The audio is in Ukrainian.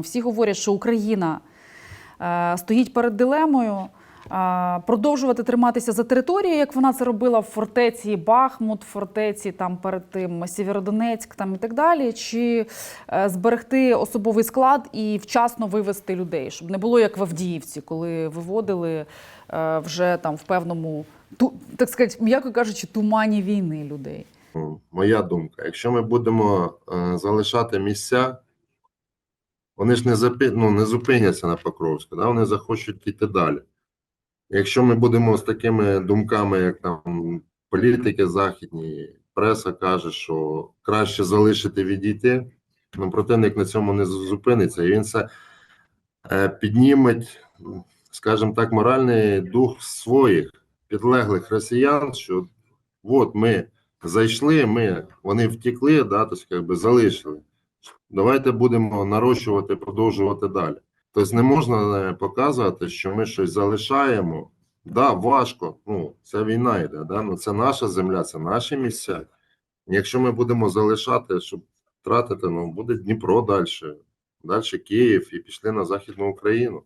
Всі говорять, що Україна е, стоїть перед дилемою е, продовжувати триматися за територію, як вона це робила в фортеці Бахмут, фортеці там перед тим Сєвєродонецьк там і так далі, чи е, зберегти особовий склад і вчасно вивести людей, щоб не було як в Авдіївці, коли виводили вже там в певному, так сказати, м'яко кажучи, тумані війни людей. Моя думка. Якщо ми будемо залишати місця, вони ж не, запи... ну, не зупиняться на Покровську, да? вони захочуть йти далі. Якщо ми будемо з такими думками, як там політики західні, преса каже, що краще залишити відійти, ну противник на цьому не зупиниться, і він це е, підніме, скажімо так, моральний дух своїх підлеглих росіян, що от ми зайшли, ми, вони втекли, да, тобто, як би залишили. Давайте будемо нарощувати, продовжувати далі. Тобто не можна е, показувати, що ми щось залишаємо. Да, важко. Ну, це війна йде, да? ну, це наша земля, це наші місця. Якщо ми будемо залишати, щоб втратити, ну буде Дніпро далі, далі Київ і пішли на Західну Україну.